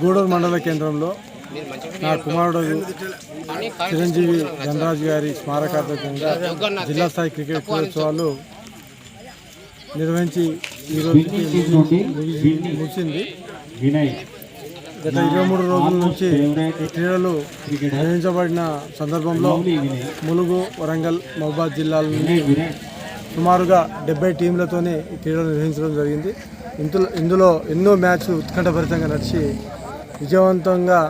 గూడూరు మండల కేంద్రంలో నా కుమారుడు చిరంజీవి ధనరాజు గారి స్మారకార్థకంగా జిల్లా స్థాయి క్రికెట్ క్రీడోత్సవాలు నిర్వహించి ఈ రోజుకి ముగిసి- ముగిసింది. గత ఇరవై మూడు రోజుల నుంచి ఈ క్రీడలు నిర్వహించబడిన సందర్భంలో ములుగు వరంగల్ మహబాద్ జిల్లాల నుండి సుమారుగా డెబ్బై టీంలతోనే ఈ క్రీడలు నిర్వహించడం జరిగింది. ఇందులో ఇందులో ఎన్నో మ్యాచ్లు ఉత్కంఠభరితంగా నడిచి విజయవంతంగా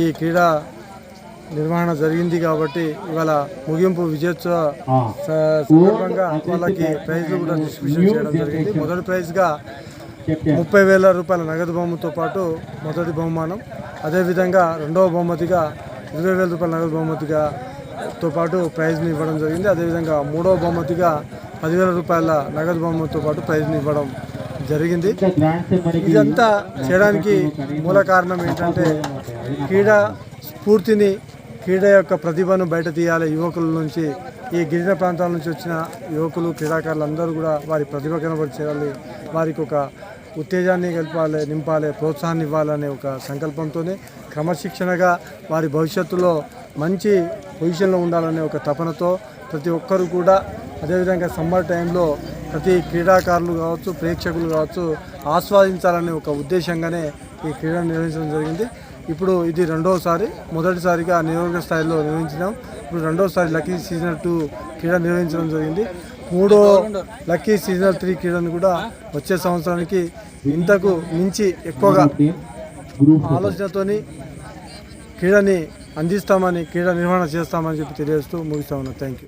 ఈ క్రీడా నిర్వహణ జరిగింది కాబట్టి ఇవాళ ముగింపు విజయోత్సవ సందర్భంగా వాళ్ళకి ప్రైజ్లు కూడా డిస్ట్రిబ్యూషన్ చేయడం జరిగింది. మొదటి ప్రైజ్గా ముప్పై వేల రూపాయల నగదు బహుమతితో పాటు మొదటి బహుమానం అదేవిధంగా రెండవ బహుమతిగా ఇరవై వేల రూపాయల నగదు బహుమతిగా తో పాటు ప్రైజ్ని ఇవ్వడం జరిగింది. అదేవిధంగా మూడవ బహుమతిగా పదివేల రూపాయల నగదు బహుమతితో పాటు ప్రైజ్ని ఇవ్వడం జరిగింది. ఇదంతా చేయడానికి మూల కారణం ఏంటంటే క్రీడా స్ఫూర్తిని క్రీడ యొక్క ప్రతిభను బయట తీయాలి. యువకుల నుంచి ఈ గిరిజన ప్రాంతాల నుంచి వచ్చిన యువకులు క్రీడాకారులు అందరూ కూడా వారి ప్రతిభ కనబరిచేయాలి. వారికి ఒక ఉత్తేజాన్ని కలపాలి నింపాలి ప్రోత్సాహాన్ని ఇవ్వాలనే ఒక సంకల్పంతోనే క్రమశిక్షణగా వారి భవిష్యత్తులో మంచి పొజిషన్లో ఉండాలనే ఒక తపనతో ప్రతి ఒక్కరు కూడా అదేవిధంగా సమ్మర్ టైంలో ప్రతి క్రీడాకారులు కావచ్చు ప్రేక్షకులు కావచ్చు ఆస్వాదించాలనే ఒక ఉద్దేశంగానే ఈ క్రీడను నిర్వహించడం జరిగింది. ఇప్పుడు ఇది రెండవసారి మొదటిసారిగా నియోజక స్థాయిలో నిర్వహించినాం. ఇప్పుడు రెండవసారి లక్కీ సీజనల్ టూ క్రీడ నిర్వహించడం జరిగింది. మూడో లక్కీ సీజనల్ త్రీ క్రీడను కూడా వచ్చే సంవత్సరానికి ఇంతకు మించి ఎక్కువగా ఆలోచనతోని క్రీడని అందిస్తామని క్రీడ నిర్వహణ చేస్తామని చెప్పి తెలియజేస్తూ ముగిస్తా ఉన్నాను థ్యాంక్ యూ